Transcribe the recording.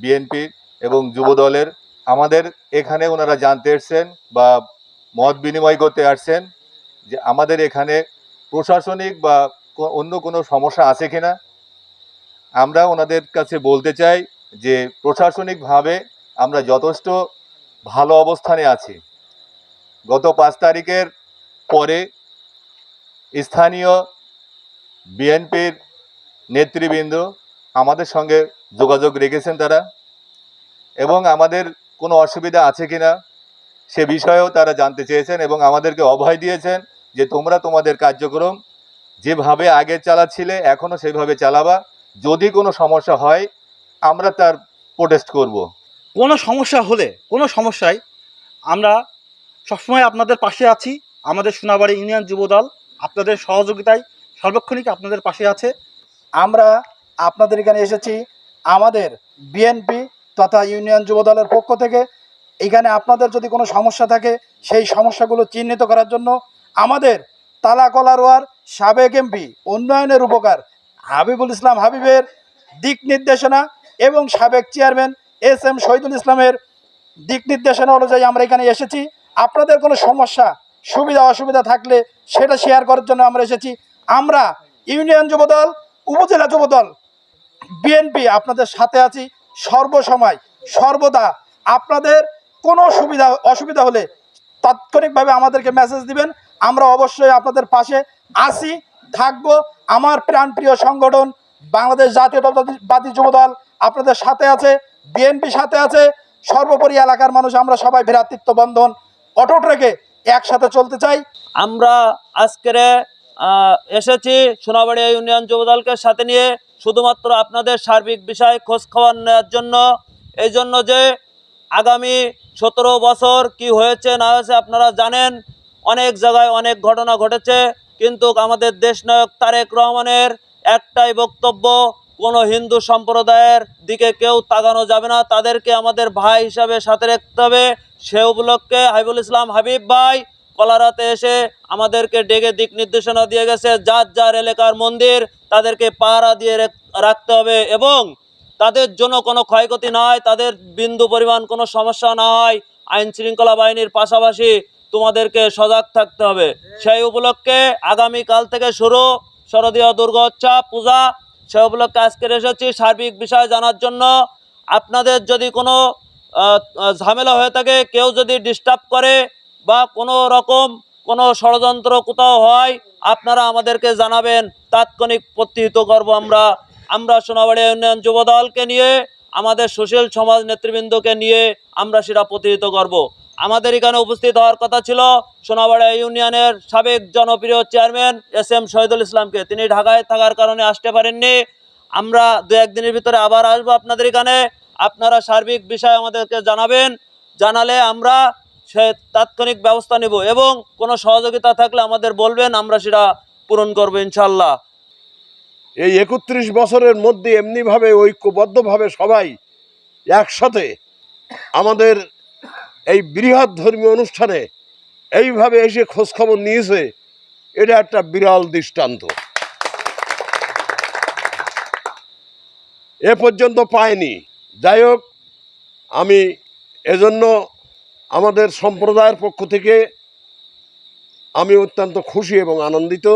BNP এবং যুবদলের আমাদের এখানে ওনারা জানতে এসছেন বা মত বিনিময় করতে আসছেন যে আমাদের এখানে প্রশাসনিক বা অন্য কোনো সমস্যা আছে কিনা। আমরা ওনাদের কাছে বলতে চাই যে প্রশাসনিকভাবে আমরা যথেষ্ট ভালো অবস্থানে আছি। গত পাঁচ তারিখের পরে স্থানীয় বিএনপির নেতৃবৃন্দ আমাদের সঙ্গে যোগাযোগ রেখেছেন তারা। এবং আমাদের কোনো অসুবিধা আছে কি না সে বিষয়েও তারা জানতে চেয়েছেন এবং আমাদেরকে অভয় দিয়েছেন যে তোমরা তোমাদের কার্যক্রম যেভাবে আগে চালাচ্ছিলে এখনও সেভাবে চালাবা। যদি কোনো সমস্যা হয় আমরা তার প্রোটেস্ট করব। কোনো সমস্যা হলে কোনো সমস্যায় আমরা সবসময় আপনাদের পাশে আছি। আমাদের সোনাবাড়ি ইউনিয়ন যুবদল আপনাদের সহযোগিতায় সর্বক্ষণিক আপনাদের পাশে আছে। আমরা আপনাদের এখানে এসেছি। আমাদের বিএনপি তথা ইউনিয়ন যুবদলের পক্ষ থেকে এখানে আপনাদের যদি কোনো সমস্যা থাকে, সেই সমস্যাগুলো চিহ্নিত করার জন্য আমাদের তালাকলারোয়ার সাবেক এমপি, উন্নয়নের উপকার হাবিবুল ইসলাম হাবিবের দিক নির্দেশনা এবং সাবেক চেয়ারম্যান এস এম শহীদুল ইসলামের দিক নির্দেশনা অনুযায়ী আমরা এখানে এসেছি। আপনাদের কোনো সমস্যা, সুবিধা, অসুবিধা থাকলে সেটা শেয়ার করার জন্য আমরা এসেছি। আমরা ইউনিয়ন যুবদল উপজেলা যুবদল বিএনপি আপনাদের সাথে আছি। সর্বসময়, সর্বদা আপনাদের কোনো সুবিধা, অসুবিধা হলে তাৎক্ষণিকভাবে আমাদেরকে মেসেজ দিবেন। আমরা অবশ্যই আপনাদের পাশে আছি, থাকব। আমার প্রাণপ্রিয় সংগঠন, বাংলাদেশ জাতীয়তাবাদী যুবদল আপনাদের সাথে আছে, বিএনপি সাথে আছে। সর্বোপরি এলাকার মানুষ, আমরা সবাই ভ্রাতৃত্ব বন্ধন অটুট রেখে একসাথে চলতে চাই। আমরা আজকের এসেছি সোনাবাড়িয়া ইউনিয়ন যুবদলকে সাথে নিয়ে শুধুমাত্র আপনাদের সার্বিক বিষয় খোঁজ খবর নেওয়ার জন্য। এই জন্য যে আগামী সতেরো বছর কি হয়েছে না হয়েছে আপনারা জানেন। অনেক জায়গায় অনেক ঘটনা ঘটেছে। কিন্তু আমাদের দেশনায়ক তারেক রহমানের একটাই বক্তব্য, কোনো হিন্দু সম্প্রদায়ের দিকে কেউ তাকানো যাবে না। তাদেরকে আমাদের ভাই হিসাবে সাথে রাখতে হবে। সে উপলক্ষে হাবিবুল ইসলাম হাবিব ভাই কলারাতে এসে আমাদেরকে ডেকে দিক নির্দেশনা দিয়ে গেছে, যার যার এলাকার মন্দির তাদেরকে পাহারা দিয়ে রাখতে হবে এবং তাদের জন্য কোনো ক্ষয়ক্ষতি না হয় তাদের বিন্দু পরিমাণ কোনো সমস্যা না হয় আইন শৃঙ্খলা বাহিনীর পাশাপাশি তোমাদেরকে সজাগ থাকতে হবে। সেই উপলক্ষে আগামীকাল থেকে শুরু শরদীয় দুর্গোৎসব পূজা সে উপলক্ষে আজকের এসেছি সার্বিক বিষয় জানার জন্য। আপনাদের যদি কোনো ঝামেলা হয়ে থাকে, কেউ যদি ডিস্টার্ব করে বা কোনো রকম কোনো ষড়যন্ত্র কোথাও হয়, আপনারা আমাদেরকে জানাবেন। তাৎক্ষণিক প্রতিহিত করব আমরা। আমরা সোনাবাড়ি ইউনিয়ন যুবদলকে নিয়ে, আমাদের সুশীল সমাজ নেতৃবৃন্দকে নিয়ে আমরা সেটা প্রতিহিত করব। আমাদের এখানে উপস্থিত হওয়ার কথা ছিল সোনাবাড়িয়া ইউনিয়নের সাবেক জনপ্রিয় চেয়ারম্যান এস এম শহীদুল ইসলামকে। তিনি ঢাকায় থাকার কারণে আসতে পারেননি। আমরা দু একদিনের ভিতরে আবার আসব আপনাদের এখানে। আপনারা সার্বিক বিষয় আমাদেরকে জানাবেন। জানালে আমরা সে তাৎক্ষণিক ব্যবস্থা নেব এবং কোনো সহযোগিতা থাকলে আমাদের বলবেন, আমরা সেটা পূরণ করব ইনশাল্লাহ এই একত্রিশ বছরের মধ্যে এমনিভাবে ঐক্যবদ্ধভাবে সবাই একসাথে আমাদের এই বৃহৎ ধর্মীয় অনুষ্ঠানে এইভাবে এসে খোঁজখবর নিয়েছে, এটা একটা বিরল দৃষ্টান্ত। এ পর্যন্ত পায়নি যাই হোক, আমি এজন্য আমাদের সম্প্রদায়ের পক্ষ থেকে আমি অত্যন্ত খুশি এবং আনন্দিত।